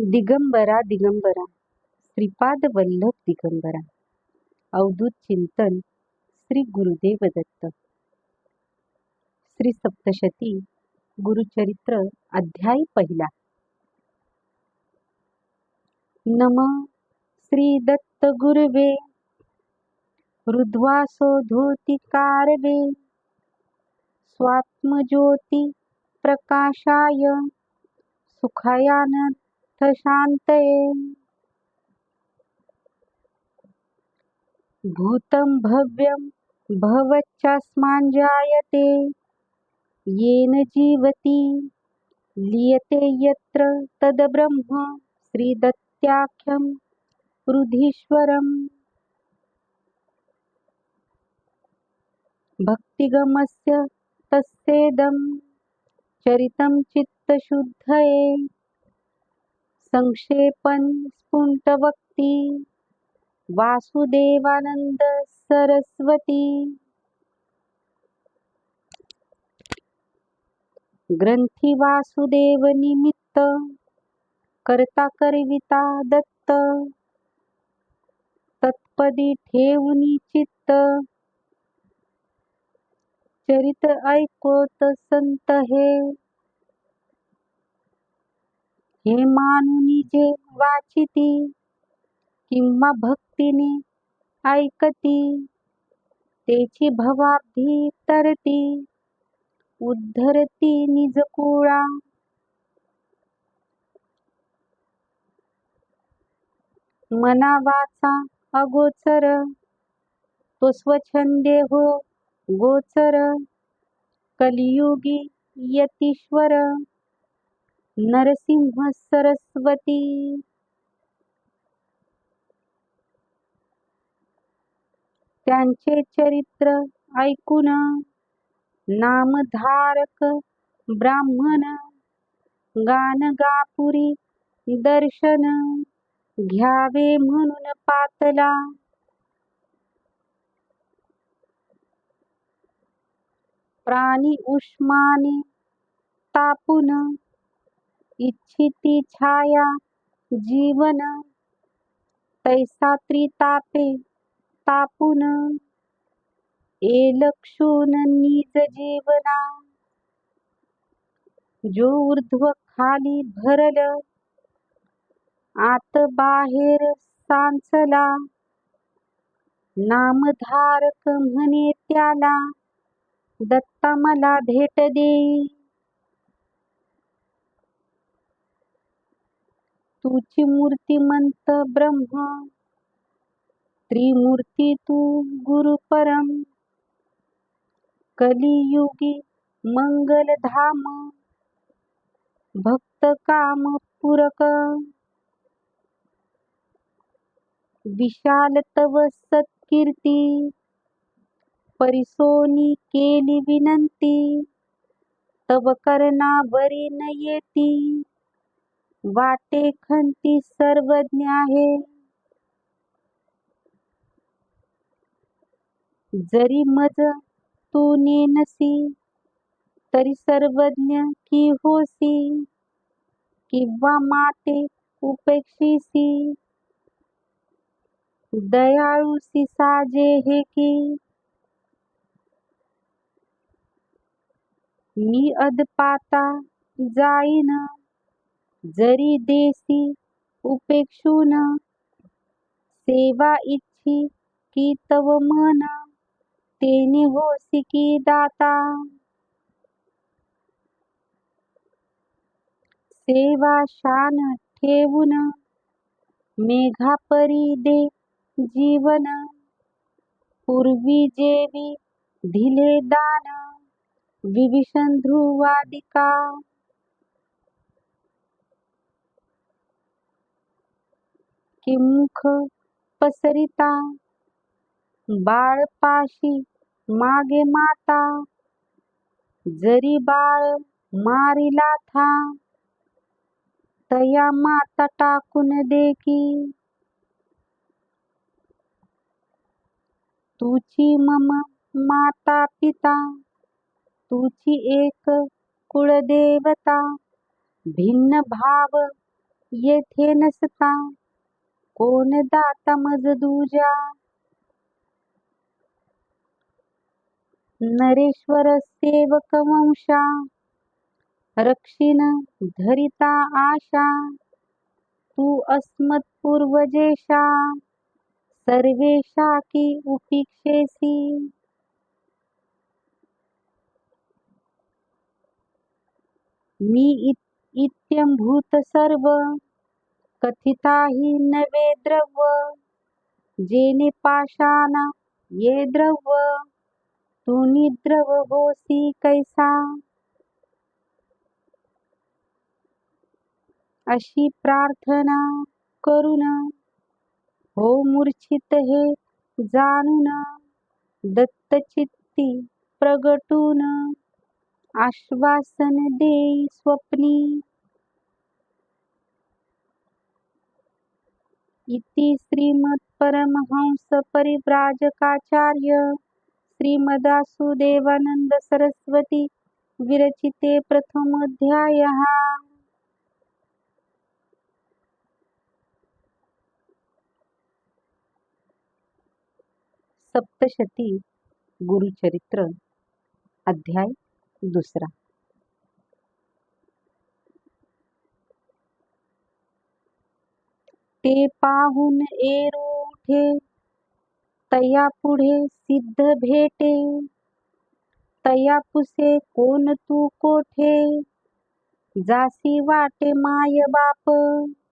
दिगंबरा दिगंबरा. श्रीपाद वल्लभ दिगंबरा. अवधूत चिंतन श्री गुरुदेव दत्त. श्री सप्तशती गुरुचरित्र अध्याय पहिला. नम श्री दत्त गुरुवे. रुद्वासो धोती कारवे. स्वात्मज्योती प्रकाशाय. सुखायानंद शांतये। भूतं भव्यं भवच्चास्माञ्जायते येन जीवति लीयते यत्र तद्ब्रह्म श्रीदत्त्याख्यं रुधीश्वरम्। भक्तिगमस्य तस्येदं चरितं चित्तशुद्धये। संक्षेपण स्फुटवक्ती वासुदेवानंद सरस्वती. ग्रंथी वासुदेव निमित्त करता करविता दत्त. तत्पदी ठेवणी चित्त. चरित ऐकोत संत हे हे मानुनी जे वाचिती किंवा भक्तीने ऐकती तेची भवाब्धी तरती उद्धरती निजकुळा मना वाचा अगोचर तो स्वच्छंदे हो गोचर कलियुगी यतीश्वर. नरसिंह सरस्वती. त्यांचे चरित्र ऐकून नामधारक ब्राह्मण गानगापुरी दर्शन घ्यावे म्हणून पातला. प्राणी उष्माने तापून इच्छिती छाया जीवन तैसा त्रितापे तापून एलक्षून निज जीवना जो ऊर्ध्व खाली भरल आत बाहेर सांचला नामधारक म्हणे त्याला दत्ता मला भेट देई तुची मूर्तिमंत ब्रह्मा त्रिमूर्ती तू गुरुपरम कलियुगी मंगलधाम भक्त काम पूरक. विशाल तव सत्कीर्ती परिसोनी केली विनंती तव करना बरी न येती. वाटे खंती सर्वज्ञ आहे. जरी मज तू नेनसी तरी सर्वज्ञ की होसी किंवा माते उपेक्षिसी. दयाळूसी साजे हे की मी अदपाता जाईना. जरी देसी उपेक्षून सेवा इच्छी की तव मन तेनी होसी दाता. सेवा शान ठेवून मेघापरी दे जीवन पूर्वी जेवी दिले दान विभीषण ध्रुवादिका. की मुख पसरिता बाळपाशी मागे माता जरी बाळ मारिला था तया माता टाकून देखी तुची मम माता पिता तुची एक कुळदेवता भिन्न भाव येथे नसता. कोण दाता मज दूजा? नरेश्वर सेवक वंशा रक्षिण धरिता आशा तू अस्मत् पूर्वजेशा सर्वेशा की उपेक्षेसी। मी इत- इत्यंभूत सर्व कथिताही नवे द्रव्य जेने पाषाण ये द्रव्य तुनी द्रव होसी कैसा? अशी प्रार्थना करून हो मूर्छित हे जाणून दत्तचित्ती प्रगटून आश्वासन देई स्वप्नी इति श्रीमदासुदेवानंद सरस्वती विरचिते प्रथमोऽध्यायः सप्तशती गुरुचरित्र अध्याय दुसरा। ते पाहून एरो उठे, तया पुढे सिद्ध भेटे। तया पुसे कोण तू कोठे? जासी वाटे माय बाप।